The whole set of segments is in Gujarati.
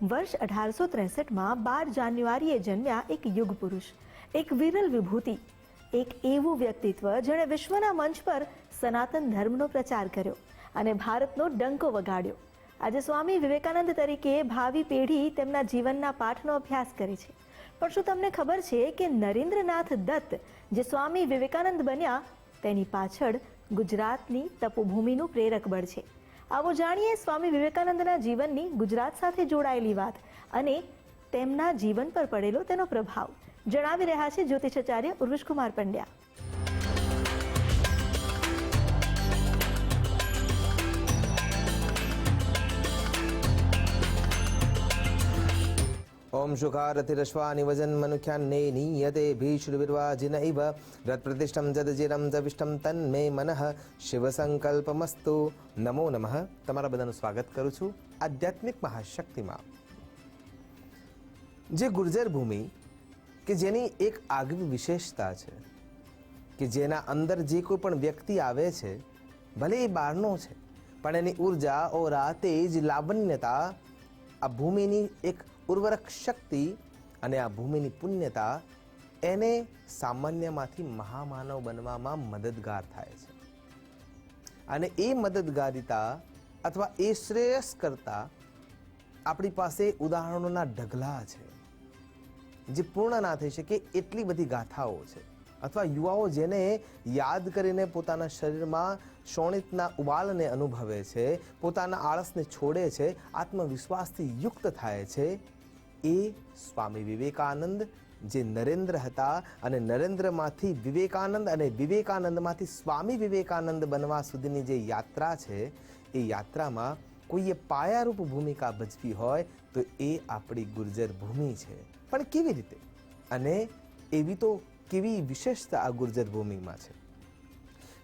વર્ષ અઢારસો ત્રેસઠમાં બાર જાન્યુઆરીએ જન્મ્યા એક યુગ પુરુષ, એક વિરલ વિભૂતિ, એક એવું વ્યક્તિત્વ જેણે વિશ્વના મંચ પર સનાતન ધર્મનો પ્રચાર કર્યો અને ભારતનો ડંકો વગાડ્યો. આજે સ્વામી વિવેકાનંદ તરીકે ભાવિ પેઢી તેમના જીવનના પાઠનો અભ્યાસ કરે છે. પણ શું તમને ખબર છે કે નરેન્દ્રનાથ દત્ત જે સ્વામી વિવેકાનંદ બન્યા, તેની પાછળ ગુજરાતની તપોભૂમિનું પ્રેરક બળ છે? આવો જાણીએ સ્વામી વિવેકાનંદના જીવનની ગુજરાત સાથે જોડાયેલી વાત અને તેમના જીવન પર પડેલો તેનો પ્રભાવ. જણાવી રહ્યા છે જ્યોતિષાચાર્ય ઉર્વિશકુમાર પંડ્યા. વજન મનુખ્યાન્ને નીયતે ભીષુર્વિર્વાજિન ઇવ રત્પ્રતિષ્ઠમ જદજિરમ જવિષ્ઠમ તન્મે મનઃ શિવસંકલ્પમસ્તુ નમો નમઃ તમારા બધાનું સ્વાગત કરું છું આધ્યાત્મિક મહાશક્તિમાં. જે ગુર્જર ભૂમિ, કે જેની એક આગવી વિશેષતા છે, કે જેના અંદર જે કોઈ પણ વ્યક્તિ આવે છે, ભલે એ બહારનો છે, પણ એની ઊર્જા, ઓરા, તેજ, લાવણ્યતા, આ ભૂમિની એક ઉર્વરક શક્તિ અને આ ભૂમિની પુણ્યતા એને સામાન્યમાંથી મહામાનવ બનવામાં મદદગાર થાય છે. અને એ મદદગારિતા અથવા એ શ્રેયસ કરતા આપણી પાસે ઉદાહરણોના ઢગલા છે, જે પૂર્ણ ના થઈ શકે એટલી બધી ગાથાઓ છે. અથવા યુવાઓ જેને યાદ કરીને પોતાના શરીરમાં શોણિતના ઉબાલને અનુભવે છે, પોતાના આળસને છોડે છે, આત્મવિશ્વાસથી યુક્ત થાય છે એ સ્વામી વિવેકાનંદ જે નરેન્દ્ર હતા અને નરેન્દ્રમાંથી વિવેકાનંદ અને વિવેકાનંદમાંથી સ્વામી વિવેકાનંદ બનવા સુધીની જે યાત્રા છે, એ યાત્રામાં કોઈએ પાયારૂપ ભૂમિકા ભજવી હોય તો એ આપણી ગુર્જર ભૂમિ છે. પણ કેવી રીતે? અને એવી તો કેવી વિશેષતા આ ગુર્જર ભૂમિમાં છે?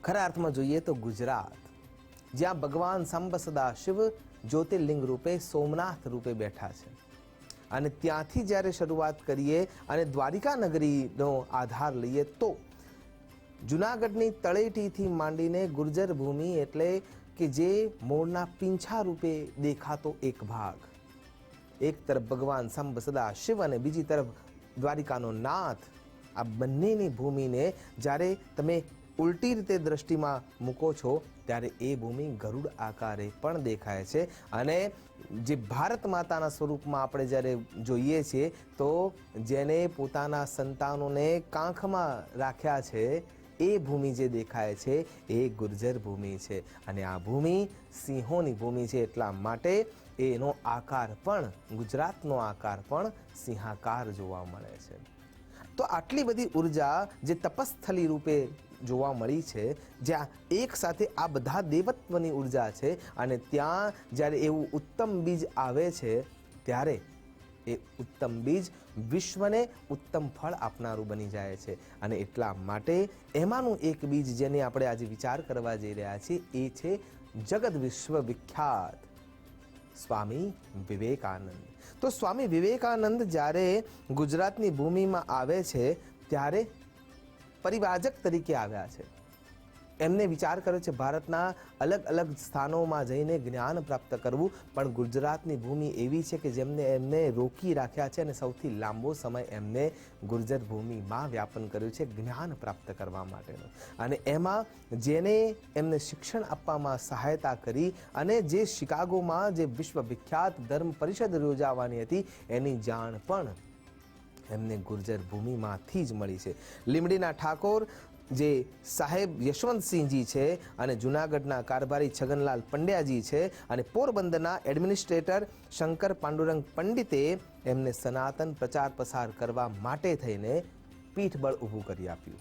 ખરા અર્થમાં જોઈએ તો ગુજરાત, જ્યાં ભગવાન સાંબ સદા શિવ જ્યોતિર્લિંગ રૂપે સોમનાથ રૂપે બેઠા છે. અને ત્યાંથી જ્યારે શરૂઆત કરીએ અને દ્વારિકા નગરીનો આધાર લઈએ તો જુનાગઢની તળેટીથી માંડીને ગુર્જર ભૂમિ એટલે કે જે મોરના પીંછા રૂપે દેખાતો એક ભાગ. એક તરફ ભગવાન સંભ સદા શિવ અને બીજી તરફ દ્વારિકાનો નાથ. આ બંનેની ભૂમિને જ્યારે તમે ઉલટી રીતે દ્રષ્ટિમાં મૂકો છો, ત્યારે એ ભૂમિ ગરુડ આકારે પણ દેખાય છે. અને જે ભારત માતાના સ્વરૂપમાં આપણે જ્યારે જોઈએ છીએ, તો જેને પોતાના સંતાનોને કાંખમાં રાખ્યા છે, એ ભૂમિ જે દેખાય છે, એ ગુર્જર ભૂમિ છે. અને આ ભૂમિ સિંહોની ભૂમિ છે, એટલા માટે એનો આકાર પણ, ગુજરાતનો આકાર પણ સિંહાકાર જોવા મળે છે. તો આટલી બધી ઊર્જા જે તપસ્થલી રૂપે જોવા મળી છે, જ્યાં એક સાથે આ બધા દેવત્વની ઊર્જા છે અને ત્યાં જ્યારે એવું ઉત્તમ બીજ આવે છે, ત્યારે એ ઉત્તમ બીજ વિશ્વને ઉત્તમ ફળ આપનારું બની જાય છે. અને એટલા માટે એમાંનું એક બીજ જેને આપણે આજે વિચાર કરવા જઈ રહ્યા છીએ, એ છે જગત વિશ્વ વિખ્યાત. સ્વામી વિવેકાનંદ. તો સ્વામી વિવેકાનંદ જ્યારે ગુજરાતની ભૂમિમાં આવે છે, ત્યારે પરિવાજક તરીકે આવ્યા છે. એમને વિચાર કર્યો છે ભારતના અલગ અલગ સ્થાનોમાં જઈને જ્ઞાન પ્રાપ્ત કરવું. પણ ગુજરાતની ભૂમિ એવી છે કે જેમને એમને રોકી રાખ્યા છે અને સૌથી લાંબો સમય એમને ગુર્જર ભૂમિમાં વ્યાપન કર્યું છે જ્ઞાન પ્રાપ્ત કરવા માટેનું. અને એમાં જેને એમને શિક્ષણ આપવામાં સહાયતા કરી અને જે શિકાગોમાં જે વિશ્વ વિખ્યાત ધર્મ પરિષદ યોજાવાની હતી એની જાણ પણ એમને ગુર્જર ભૂમિમાંથી જ મળી છે. લીમડીના ઠાકોર જે સાહેબ યશવંતસિંહજી છે અને જુનાગઢના કારભારી છગનલાલ પંડ્યાજી છે અને પોરબંદરના એડમિનિસ્ટ્રેટર શંકર પાંડુરંગ પંડિતે એમને સનાતન પ્રચાર પસાર કરવા માટે થઈને પીઠબળ ઊભું કરી આપ્યું.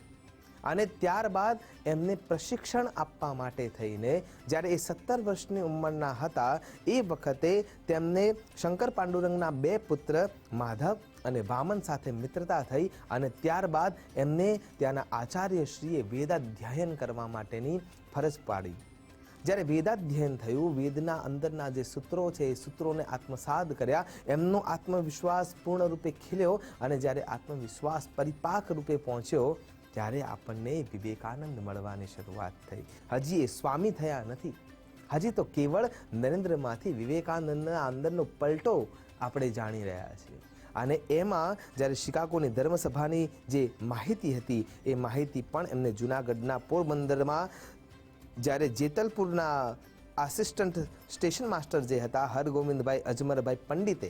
અને ત્યારબાદ એમને પ્રશિક્ષણ આપવા માટે થઈને જ્યારે એ સત્તર વર્ષની ઉંમરના હતા, એ વખતે તેમને શંકર પાંડુરંગના બે પુત્ર માધવ અને વામન સાથે મિત્રતા થઈ અને ત્યારબાદ એમને ત્યાંના આચાર્યશ્રીએ વેદાધ્યયન કરવા માટેની ફરજ પાડી. જ્યારે વેદાધ્યયન થયું, વેદના અંદરના જે સૂત્રો છે, એ સૂત્રોને આત્મસાદ કર્યા, એમનો આત્મવિશ્વાસ પૂર્ણ રૂપે ખીલ્યો અને જ્યારે આત્મવિશ્વાસ પરિપાક રૂપે પહોંચ્યો, ત્યારે આપણને વિવેકાનંદ મળવાની શરૂઆત થઈ. હજી એ સ્વામી થયા નથી. હજી તો કેવળ નરેન્દ્રમાંથી વિવેકાનંદના અંદરનો પલટો આપણે જાણી રહ્યા છીએ. અને એમાં જ્યારે શિકાગોની ધર્મસભાની જે માહિતી હતી, એ માહિતી પણ એમને જુનાગઢના પોરબંદરમાં જ્યારે જેતલપુરના આસિસ્ટન્ટ સ્ટેશન માસ્ટર જે હતા, હરગોવિંદભાઈ અજમરભાઈ પંડિતે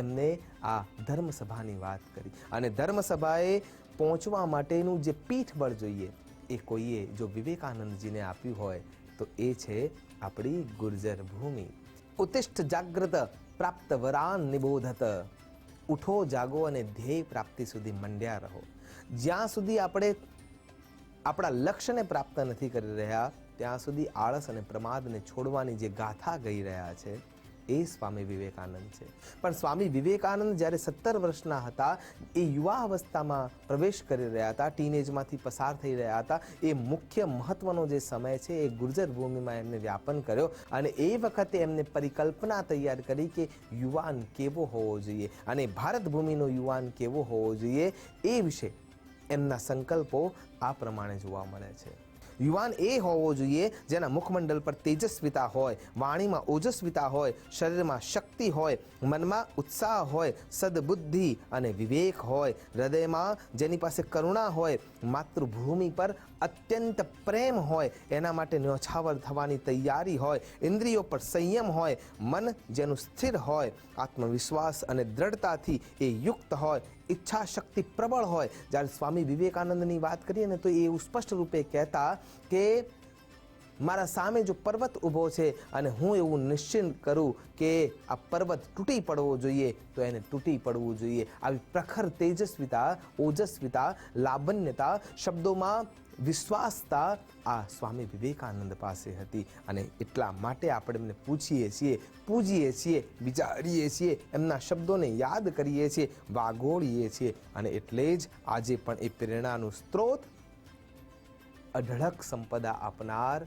એમને આ ધર્મસભાની વાત કરી. અને ધર્મસભાએ પહોંચવા માટેનું જે પીઠબળ જોઈએ, એ કોઈએ જો વિવેકાનંદજીને આપ્યું હોય, તો એ છે આપણી ગુર્જર ભૂમિ ઉત્તિષ્ઠ જાગ્રત પ્રાપ્ત વરાન નિબોધત. ઉઠો, જાગો અને ધ્યેય પ્રાપ્તિ સુધી મંડ્યા રહો. જ્યાં સુધી આપણે આપણા લક્ષ્યને પ્રાપ્ત નથી કરી રહ્યા, ત્યાં સુધી આળસ અને પ્રમાદને છોડવાની જે ગાથા ગઈ રહ્યા છે એ સ્વામી વિવેકાનંદ છે. પણ સ્વામી વિવેકાનંદ જ્યારે સત્તર વર્ષના હતા, એ યુવા અવસ્થામાં પ્રવેશ કરી રહ્યા હતા, ટીનેજમાંથી પસાર થઈ રહ્યા હતા. એ મુખ્ય મહત્વનો જે સમય છે, એ ગુર્જર ભૂમિમાં એમને વ્યાપન કર્યો અને એ વખતે એમને પરિકલ્પના તૈયાર કરી કે યુવાન કેવો હોવો જોઈએ અને ભારત ભૂમિનો યુવાન કેવો હોવો જોઈએ એ વિશે એમના સંકલ્પો આ પ્રમાણે જોવા મળે છે. યુવાન એ હોવો જોઈએ જેના મુખમંડળ પર તેજસ્વિતા હોય, વાણીમાં ઓજસ્વિતા હોય, શરીરમાં શક્તિ હોય, મનમાં ઉત્સાહ હોય, સદબુદ્ધિ અને વિવેક હોય. હૃદયમાં જેની પાસે કરુણા હોય, માતૃભૂમિ પર અત્યંત પ્રેમ હોય, એના માટે ન્યોછાવર થવાની તૈયારી હોય, ઇન્દ્રિયો પર સંયમ હોય, મન જેનું સ્થિર હોય, આત્મવિશ્વાસ અને દ્રઢતાથી એ યુક્ત હોય ઈચ્છા શક્તિ પ્રબળ હોય. જ્યારે સ્વામી વિવેકાનંદની વાત કરીએ ને તો એ એવું સ્પષ્ટ રૂપે કહેતા કે મારા સામે જો પર્વત ઊભો છે અને હું એવું નિશ્ચિત કરું કે આ પર્વત તૂટી પડવો જોઈએ, તો એને તૂટી પડવું જોઈએ. આવી પ્રખર તેજસ્વીતા, ઓજસ્વિતા લાવણ્યતા શબ્દોમાં વિશ્વાસતા આ સ્વામી વિવેકાનંદ પાસે હતી અને એટલા માટે આપણે એમને પૂછીએ છીએ, પૂજીએ છીએ, વિચારીએ છીએ, એમના શબ્દોને યાદ કરીએ છીએ, વાગોળીએ છીએ અને એટલે જ આજે પણ એ પ્રેરણાનું સ્ત્રોત અઢળક સંપદા આપનાર,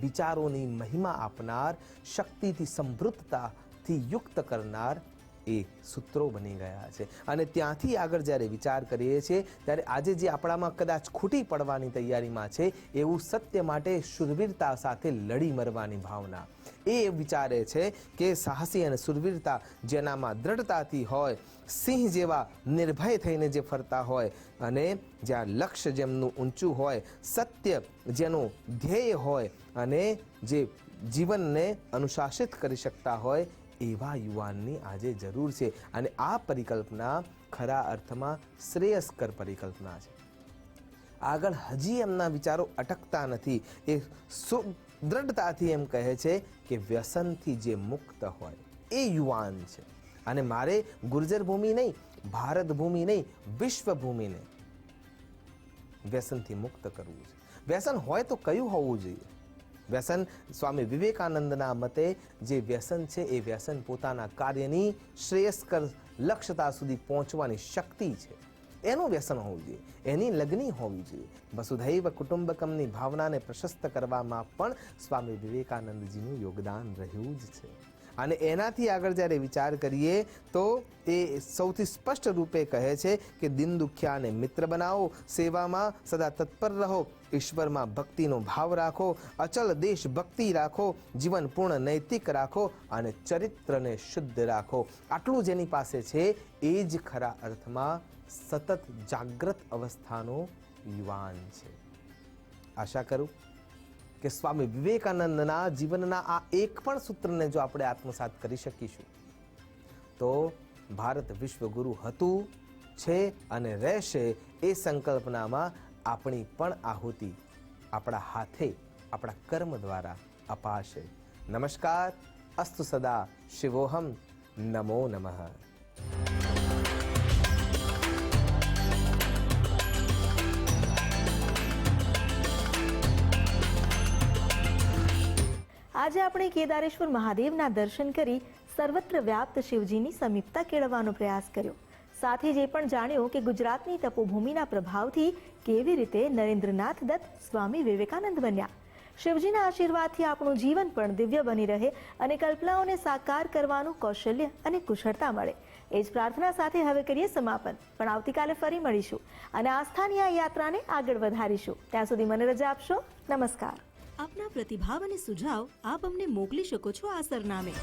વિચારોની મહિમા આપનાર, શક્તિથી સમૃદ્ધતાથી યુક્ત કરનાર એ સૂત્રો બની ગયા છે. અને ત્યાંથી આગળ જ્યારે વિચાર કરીએ છીએ, ત્યારે આજે જે આપણામાં કદાચ ખૂટી પડવાની તૈયારીમાં છે, એવું સત્ય માટે શુરવીરતા સાથે લડી મરવાની ભાવના. એ વિચારે છે કે સાહસી અને સુરવીરતા જેનામાં દ્રઢતાથી હોય, સિંહ જેવા નિર્ભય થઈને જે ફરતા હોય અને જ્યાં લક્ષ્ય જેમનું ઊંચું હોય, સત્ય જેનું ધ્યેય હોય અને જે જીવનને અનુશાસિત કરી શકતા હોય એવા યુવાનની આજે જરૂર છે અને આ પરિકલ્પના ખરા અર્થમાં શ્રેયસ્કર પરિકલ્પના છે. આગળ હજી એમના વિચારો અટકતા નથી. એ સુદ્રઢતાથી એમ કહે છે કે વ્યસનથી જે મુક્ત હોય એ યુવાન છે. અને મારે ગુર્જર ભૂમિ નહીં, ભારત ભૂમિ નહીં, વિશ્વ ભૂમિને વ્યસનથી મુક્ત કરવું છે. વ્યસન હોય તો કયું હોવું જોઈએ? વ્યસન. સ્વામી વિવેકાનંદના મતે જે વ્યસન છે, એ વ્યસન પોતાના કાર્યની શ્રેયસ્કર લક્ષ્યતા સુધી પહોંચવાની શક્તિ છે. એનું વ્યસન હોવું જોઈએ, એની લગ્ની હોવી જોઈએ. વસુધૈવ કુટુંબકમની ભાવનાને પ્રશસ્ત કરવામાં પણ સ્વામી વિવેકાનંદજીનું યોગદાન રહ્યું જ છે. અને એનાથી આગળ જ્યારે વિચાર કરીએ તો એ સૌથી સ્પષ્ટ રૂપે કહે છે કે દિન દુખ્યાને મિત્ર બનાવો, સેવામાં સદા તત્પર રહો, ઈશ્વરમાં ભક્તિનો ભાવ રાખો, અચલ દેશ ભક્તિ રાખો, જીવન પૂર્ણ નૈતિક રાખો અને ચરિત્રને શુદ્ધ રાખો. આટલું જેની પાસે છે એ જ ખરા અર્થમાં સતત જાગ્રત અવસ્થાનો યુવાન છે. આશા કરું કે સ્વામી વિવેકાનંદના જીવનના આ એક પણ સૂત્રને જો આપણે આત્મસાત કરી શકીશું, તો ભારત વિશ્વગુરુ હતું, છે અને રહેશે એ સંકલ્પનામાં આપણી પણ આહુતિ, આપણા હાથે, આપણા કર્મ દ્વારા અપાશે. નમસ્કાર, અસ્તુ સદા, શિવોહમ, નમો નમઃ. આજે આપણે કેદારેશ્વર મહાદેવના દર્શન કરી સર્વત્ર વ્યાપ્ત શિવજીની સમીપતા કેળવવાનો પ્રયાસ કર્યો. સાથે જ એ પણ જાણ્યો કે ગુજરાતની તપોભૂમિના પ્રભાવથી કેવી રીતે નરેન્દ્રનાથ દત્ત સ્વામી વિવેકાનંદ બન્યા. શિવજીના આશીર્વાદથી આપણું જીવન પણ દિવ્ય બની રહે અને કલ્પનાઓને સાકાર કરવાનું કૌશલ્ય અને કુશળતા મળે. એ જ પ્રાર્થના સાથે હવે કરીએ સમાપન. પણ આવતીકાલે ફરી મળીશું અને આસ્થાની આ યાત્રાને આગળ વધારીશું. ત્યાં સુધી મને રજા આપશો. નમસ્કાર. આપના પ્રતિભાવ અને સુઝાવ આપ અમને મોકલી શકો છો આ સરનામે.